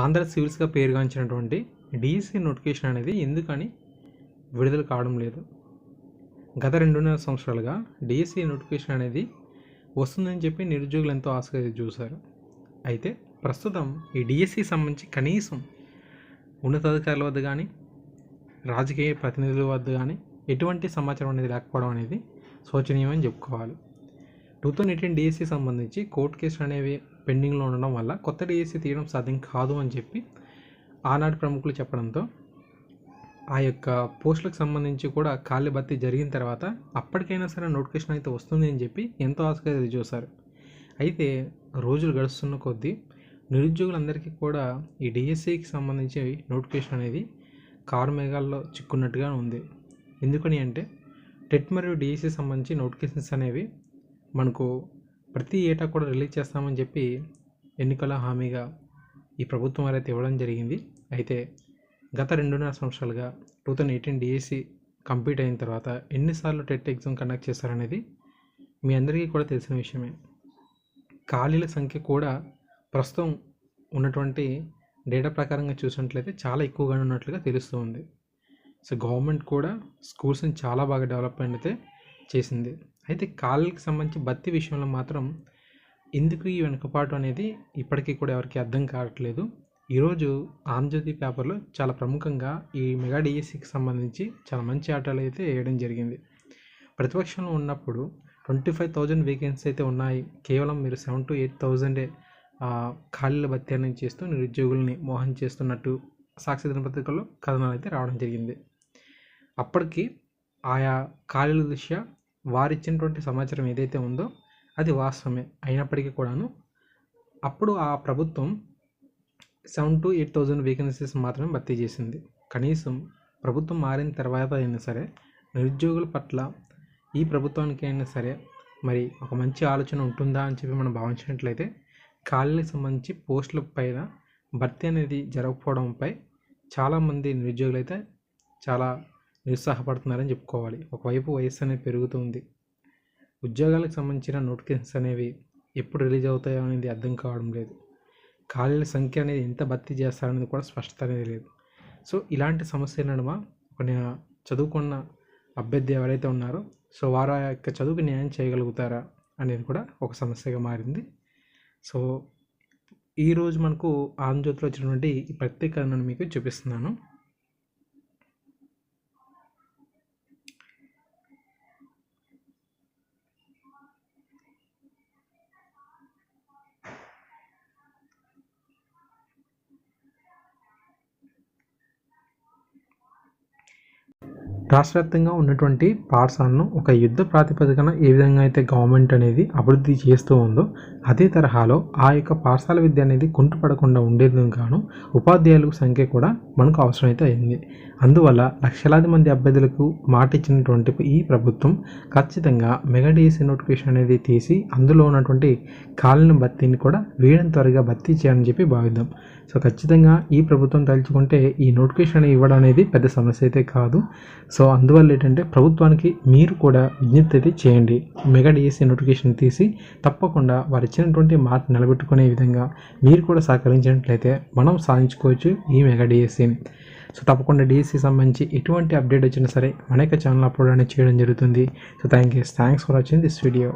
ఆంధ్ర సివిల్స్గా పేరుగాంచినటువంటి DSC notification అనేది ఎందుకని విడుదల కావడం లేదు? గత రెండున్నర సంవత్సరాలుగా డిఎస్సి నోటిఫికేషన్ అనేది వస్తుందని చెప్పి నిరుద్యోగులు ఎంతో ఆశగా చూశారు. అయితే ప్రస్తుతం ఈ డిఎస్సి సంబంధించి కనీసం ఉన్నతాధికారుల వద్ద కానీ రాజకీయ ప్రతినిధుల వద్ద కానీ ఎటువంటి సమాచారం అనేది లేకపోవడం అనేది శోచనీయమని చెప్పుకోవాలి. టూ థౌజండ్ ఎయిటీన్ డిఎస్సి సంబంధించి కోర్టు కేసులు అనేవి పెండింగ్లో ఉండడం వల్ల కొత్త డిఎస్సి తీయడం సాధ్యం కాదు అని చెప్పి ఆనాటి ప్రముఖులు చెప్పడంతో ఆ యొక్క పోస్టులకు సంబంధించి కూడా ఖాళీ భర్తీ జరిగిన తర్వాత అప్పటికైనా సరే నోటిఫికేషన్ అయితే వస్తుంది అని చెప్పి ఎంతో ఆశగా ఎదురు చూశారు. అయితే రోజులు గడుస్తున్న కొద్దీ నిరుద్యోగులందరికీ కూడా ఈ డిఎస్సికి సంబంధించి నోటిఫికేషన్ అనేది కారు మేఘాల్లో చిక్కున్నట్టుగా ఉంది. ఎందుకని అంటే టెట్ మరియు డిఎస్సి సంబంధించి నోటిఫికేషన్స్ అనేవి మనకు ప్రతి ఏటా కూడా రిలీజ్ చేస్తామని చెప్పి ఎన్నికల హామీగా ఈ ప్రభుత్వం వారైతే ఇవ్వడం జరిగింది. అయితే గత రెండున్నర సంవత్సరాలుగా two thousand eighteen DSC complete అయిన తర్వాత ఎన్నిసార్లు టెట్ ఎగ్జామ్ కండక్ట్ చేశారనేది మీ అందరికీ కూడా తెలిసిన విషయమే. ఖాళీల సంఖ్య కూడా ప్రస్తుతం ఉన్నటువంటి డేటా ప్రకారంగా చూసినట్లయితే చాలా ఎక్కువగా ఉన్నట్లుగా తెలుస్తూ ఉంది. సో గవర్నమెంట్ కూడా స్కూల్స్ని చాలా బాగా డెవలప్మెంట్ అయితే చేసింది. అయితే కాళ్ళకి సంబంధించి భర్తీ విషయంలో మాత్రం ఎందుకు ఈ వెనుకపాటు అనేది ఇప్పటికీ కూడా ఎవరికి అర్థం కావట్లేదు. ఈరోజు ఆంధ్రజ్యోతి పేపర్లో చాలా ప్రముఖంగా ఈ మెగా డిఎస్సికి సంబంధించి చాలా మంచి ఆటలు అయితే వేయడం జరిగింది. ప్రతిపక్షంలో ఉన్నప్పుడు ట్వంటీ ఫైవ్ థౌజండ్ వేకెన్సీ అయితే ఉన్నాయి. కేవలం మీరు సెవెన్ టు ఎయిట్ థౌజండే ఖాళీల భర్తీ అనేది చేస్తూ నిరుద్యోగుల్ని మోహన్ చేస్తున్నట్టు సాక్షి దినపత్రికల్లో కథనాలు అయితే రావడం జరిగింది. అప్పటికి ఆయా ఖాళీల దృష్ట్యా వారిచ్చినటువంటి సమాచారం ఏదైతే ఉందో అది వాస్తవమే అయినప్పటికీ కూడాను. అప్పుడు ఆ ప్రభుత్వం seven to eight thousand vacancies మాత్రమే భర్తీ చేసింది. కనీసం ప్రభుత్వం మారిన తర్వాత అయినా సరే నిరుద్యోగుల పట్ల ఈ ప్రభుత్వానికి అయినా సరే మరి ఒక మంచి ఆలోచన ఉంటుందా అని చెప్పి మనం భావించినట్లయితే ఖాళీలకు సంబంధించి పోస్టుల పైన భర్తీ అనేది జరగకపోవడంపై చాలామంది నిరుద్యోగులు అయితే చాలా నిరుత్సాహపడుతున్నారని చెప్పుకోవాలి. ఒకవైపు వయస్సు అనేది పెరుగుతుంది. ఉద్యోగాలకు సంబంధించిన నోటిఫికేషన్స్ అనేవి ఎప్పుడు రిలీజ్ అవుతాయో అనేది అర్థం కావడం లేదు. ఖాళీల సంఖ్య అనేది ఎంత భర్తీ చేస్తారనేది కూడా స్పష్టత అనేది లేదు. సో ఇలాంటి సమస్య నడుమ కొన్ని చదువుకున్న అభ్యర్థి ఎవరైతే ఉన్నారో సో వారు ఆ యొక్క చదువుకి న్యాయం చేయగలుగుతారా అనేది కూడా ఒక సమస్యగా మారింది. సో ఈరోజు మనకు ఆంధ్రజ్యోతిలో వచ్చినటువంటి ఈ ప్రత్యేకరణను మీకు చూపిస్తున్నాను. రాష్ట్ర వ్యాప్తంగా ఉన్నటువంటి పాఠశాలను ఒక యుద్ధ ప్రాతిపదికన ఏ విధంగా అయితే గవర్నమెంట్ అనేది అభివృద్ధి చేస్తూ ఉందో అదే తరహాలో ఆ యొక్క పాఠశాల విద్య అనేది కుంటుపడకుండా ఉండేందుకు గాను ఉపాధ్యాయుల సంఖ్య కూడా మనకు అవసరమైతే అయింది. అందువల్ల లక్షలాది మంది అభ్యర్థులకు మాట ఇచ్చినటువంటి ఈ ప్రభుత్వం ఖచ్చితంగా మెగా డిఎస్సీ నోటిఫికేషన్ అనేది తీసి అందులో ఉన్నటువంటి కాలిన భర్తీని కూడా వీడం త్వరగా భర్తీ చేయాలని చెప్పి భావిద్దాం. సో ఖచ్చితంగా ఈ ప్రభుత్వం తలుచుకుంటే ఈ నోటిఫికేషన్ ఇవ్వడం అనేది పెద్ద సమస్య అయితే కాదు. సో అందువల్ల ఏంటంటే ప్రభుత్వానికి మీరు కూడా విజ్ఞప్తి అయితే చేయండి. మెగా డిఎస్సీ నోటిఫికేషన్ తీసి తప్పకుండా వారు ఇచ్చినటువంటి మాట నిలబెట్టుకునే విధంగా మీరు కూడా సహకరించినట్లయితే మనం సాధించుకోవచ్చు ఈ మెగా డిఎస్సీని. సో తప్పకుండా డిఎస్సి సంబంధించి ఎటువంటి అప్డేట్ వచ్చినా సరే మన యొక్క ఛానల్ అప్లోడ్ అనేది చేయడం జరుగుతుంది. So thank you. Thanks for watching this video.